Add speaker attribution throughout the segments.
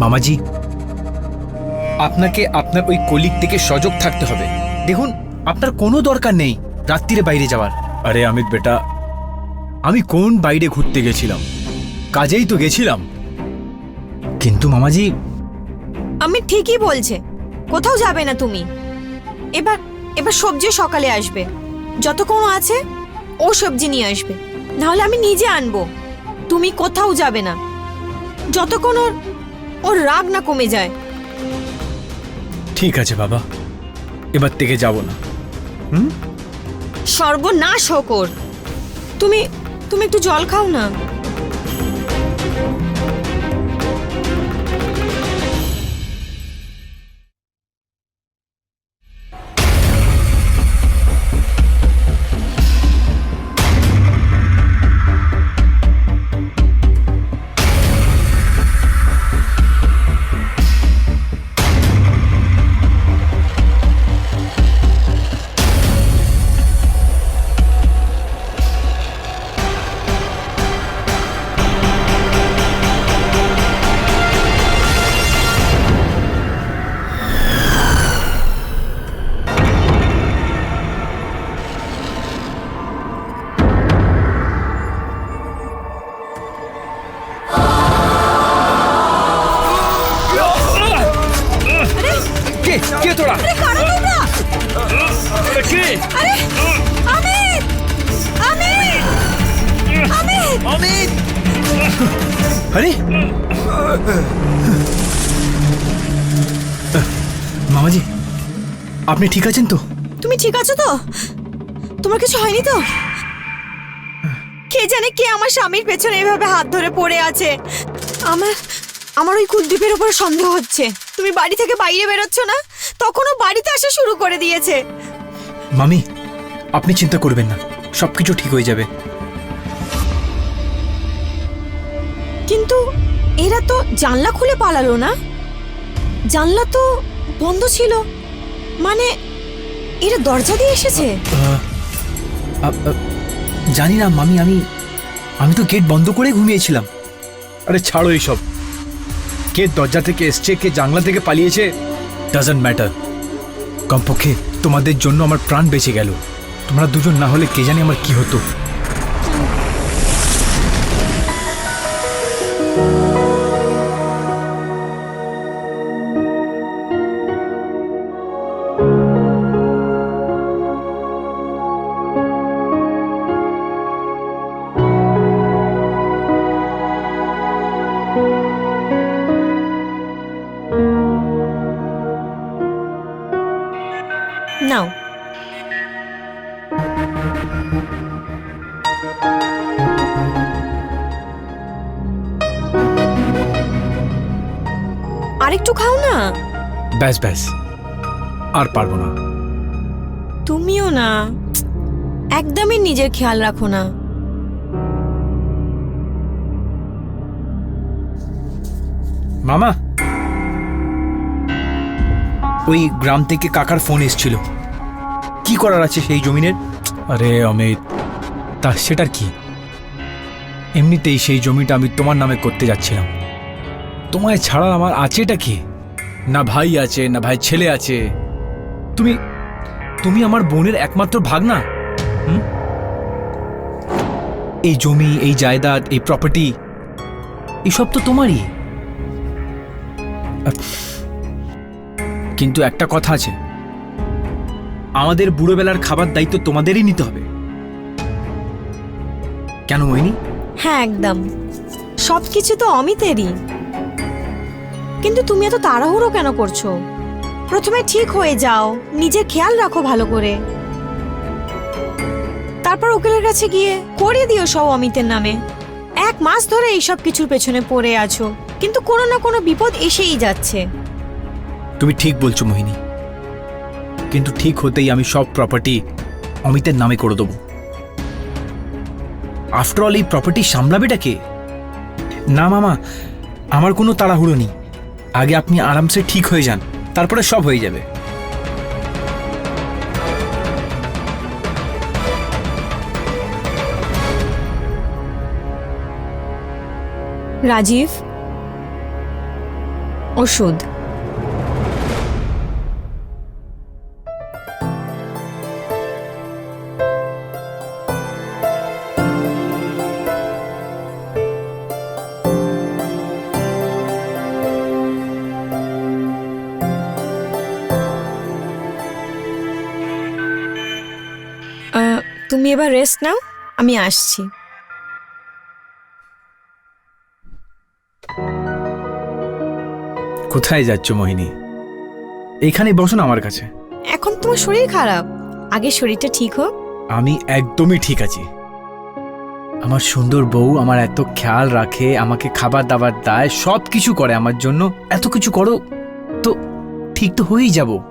Speaker 1: মামাজি? আপনাকে আপনার ওই কলিগ থেকে সজাগ থাকতে হবে। দেখুন আপনার কোনো দরকার নেই রাত্রিরে বাইরে যাওয়ার। আরে অমিত বেটা আমি কোন বাইরে ঘুরতে গেছিলাম? কাজেই তো গেছিলাম। কিন্তু মামাজি
Speaker 2: আমি ঠিকই বলছে কোথাও যাবে না তুমি। এবার এবার সবজি সকালে আসবে। যতক্ষণ আছে ও সবজি নিয়ে আসবে। নাহলে আমি নিজে আনব। তুমি কোথাও যাবে না। যতক্ষণ ওর ওর রাগ না কমে যায়
Speaker 1: ঠিক আছে বাবা এবার থেকে যাব না হুম
Speaker 2: সর্বনাশ হোক ওর তুমি তুমি একটু জল খাও না
Speaker 1: মামাজি আপনি ঠিক আছেন তো?
Speaker 2: তুমি ঠিক আছো তো? তোমার কিছু হয়নি তো? কে জানে কে আমার স্বামীর পেছনে এভাবে হাত ধরে পড়ে আছে। আমার আমার ওই কুলদীপের উপরে সন্দেহ হচ্ছে। তুমি বাড়ি থেকে বাইরে বেরোচ্ছ না? তখনও বাড়িতে আসা শুরু করে দিয়েছে।
Speaker 1: মামি আপনি চিন্তা করবেন না। সবকিছু ঠিক হয়ে যাবে।
Speaker 2: এরা তো জানলা খুলে পালালো না? জানলা তো বন্ধ ছিল। মানে এরা দরজা দিয়ে এসেছে?
Speaker 1: জানি না, মামি, আমি আমি তো গেট বন্ধ করে ঘুমিয়েছিলাম। আরে ছাড়ো এইসব। কে দরজা থেকে এসছে, কে জানলা থেকে পালিয়েছে ডাজন্ট ম্যাটার কমপক্ষে তোমাদের জন্য আমার প্রাণ বেঁচে গেল। তোমরা দুজন না হলে কে জানি আমার কি হতো।
Speaker 2: আরেকটু খাও না।
Speaker 1: ব্যাস ব্যাস। আর পারব না।
Speaker 2: তুমিও না। একদমই নিজের খেয়াল রাখো না।
Speaker 1: মামা। ওই গ্রাম থেকে কাকার ফোন এসেছিল। কি করার আছে সেই জমিনের? আরে অমিত তা সেটার কি? এমনিতেই সেই জমিটা আমি তোমার নামে করতে যাচ্ছিলাম। তোমায় ছাড়া আমার আছেটা কি? না ভাই আছে, না ভাই ছেলে আছে। তুমি তুমি আমার বোনের একমাত্র ভাগ না? এই জমি, এই জায়দাদ, এই প্রপার্টি এসব তো তোমারই। কিন্তু একটা কথা আছে। আমাদের বুড়োবেলার খাবার দায়িত্ব তোমাদেরই নিতে হবে। কেন মোহিনী?
Speaker 2: হ্যাঁ একদম। সব কিছু তো অমিতেরই। কিন্তু তুমি এত তাড়াহুড়ো কেন করছ? প্রথমে ঠিক হয়ে যাও, নিজের খেয়াল রাখো ভালো করে। তারপর উকিলের কাছে গিয়ে করিয়ে দিও সব অমিতের নামে। এক মাস ধরে এইসব কিছুর পেছনে পড়ে আছো, কিন্তু কোনো না কোনো বিপদ এসেই যাচ্ছে।
Speaker 1: তুমি ঠিক বলছো, মোহিনী। কিন্তু ঠিক হতেই আমি সব প্রপার্টি অমিতের নামে করে দেবো। আফটার অল এই প্রপার্টি সামলাবেটা কে? না, মামা, আমার কোনো তাড়াহুড়ো নেই। আগে আপনি আরামসে ঠিক হয়ে যান তারপরে সব হয়ে যাবে।
Speaker 2: রাজীব? ওষুধ। তুমি এবার রেস্ট নাও আমি আসছি।
Speaker 1: কোথায় যাচ্ছ মোহিনী? এইখানে বসো না আমার কাছে।
Speaker 2: এখন তোমার শরীর খারাপ। আগে শরীরটা ঠিক হোক।
Speaker 1: আমি একদমই ঠিক আছি। আমার সুন্দর বউ আমার এত খেয়াল রাখে আমাকে খাবার দাবার দেয় সব কিছু করে আমার জন্য। এত কিছু করো তো ঠিক তো হয়েই যাব।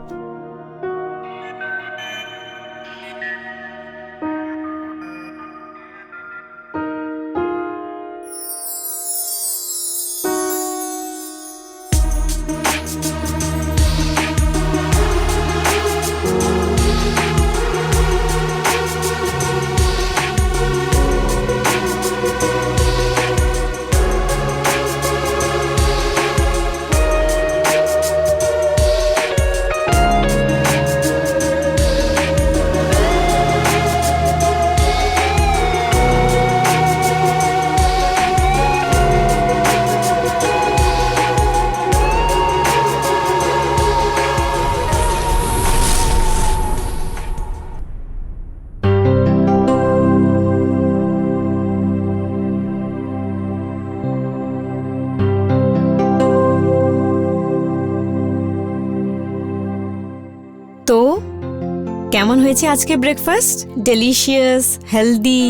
Speaker 2: কেমন হয়েছে আজকে breakfast delicious healthy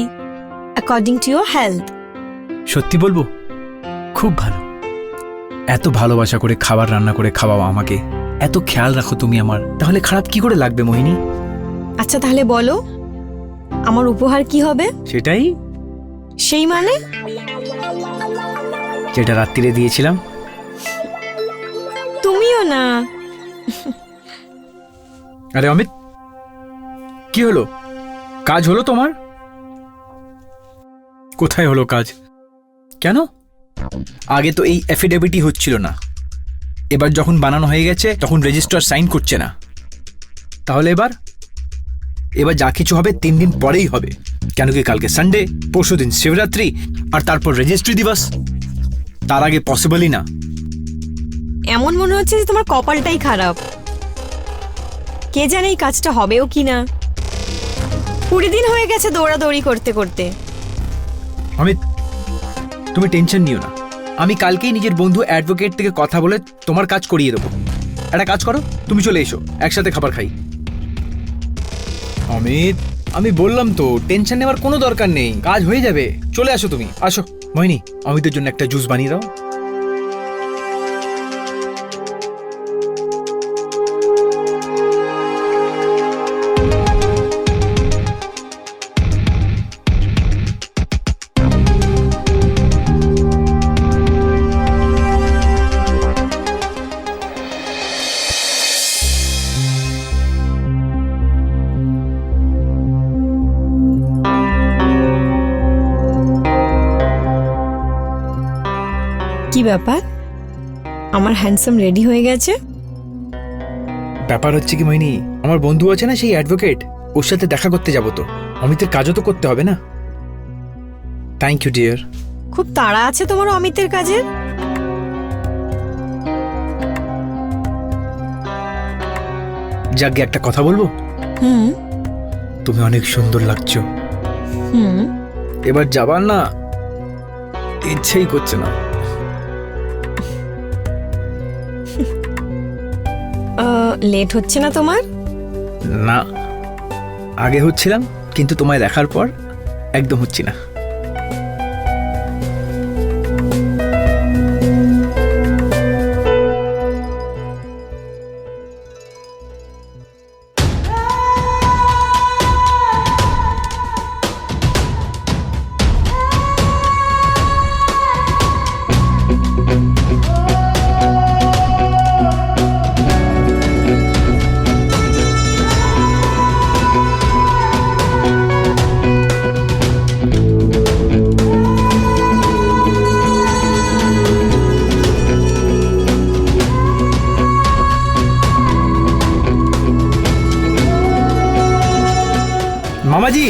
Speaker 2: according to your health
Speaker 1: সত্যি বলব খুব ভালো। এত ভালোবাসা করে খাবার রান্না করে খাওয়াও আমাকে। এত খেয়াল রাখো তুমি আমার। তাহলে খারাপ কি করে লাগবে মোহিনী?
Speaker 2: আচ্ছা তাহলে বলো আমার উপহার কি হবে?
Speaker 1: সেটাই।
Speaker 2: সেই মানে?
Speaker 1: যেটা রাত্রিরে দিয়েছিলাম।
Speaker 2: তুমিও না।
Speaker 1: আরে অমিত কি হলো? কাজ হলো তোমার? কোথায় হলো কাজ? কেন? আগে তো এই অ্যাফিডেভিটই হচ্ছিল না। এবার যখন বানানো হয়ে গেছে, তখন রেজিস্ট্রার সাইন করছে না। তাহলে এবার? এবার যা কিছু হবে তিন দিন পরেই হবে। কেন কি কালকে সানডে পরশু দিন শিবরাত্রি, আর তারপর রেজিস্ট্রি দিবস? তার আগে পসিবলই না।
Speaker 2: এমন মনে হচ্ছে যে তোমার কপালটাই খারাপ। কে জানে এই কাজটা হবেও কি না কুড়ি দিন হয়ে গেছে দৌড়াদৌড়ি করতে করতে।
Speaker 1: অমিত, তুমি টেনশন নিও না। আমি কালকেই নিজের বন্ধু অ্যাডভোকেট থেকে কথা বলে তোমার কাজ করিয়ে দেবো। একটা কাজ করো, তুমি চলে এসো, একসাথে খাবার খাই। অমিত, আমি বললাম তো, টেনশন নেওয়ার কোনো দরকার নেই, কাজ হয়ে যাবে। চলে আসো তুমি, আসো। মোহিনী, অমিতের জন্য একটা জুস বানিয়ে দাও।
Speaker 2: কি ব্যাপার? আমার হ্যান্ডসাম রেডি হয়ে গেছে?
Speaker 1: ব্যাপার হচ্ছে কি মাইনি আমার বন্ধু আছে না সেই অ্যাডভোকেট ওর সাথে দেখা করতে যাব তো। অমিতের কাজও তো করতে হবে না? থ্যাংক ইউ ডিয়ার
Speaker 2: খুব তাড়া আছে তোমার অমিতের কাজের?
Speaker 1: যাকে একটা কথা বলব?
Speaker 2: হুম।
Speaker 1: তুমি অনেক সুন্দর লাগছো।
Speaker 2: হুম।
Speaker 1: এবার যাবার না ইচ্ছেই করছে না।
Speaker 2: লেট হচ্ছে না তোমার?
Speaker 1: না। আগে হচ্ছিলাম কিন্তু তোমায় দেখার পর একদম হচ্ছি না। মামাজি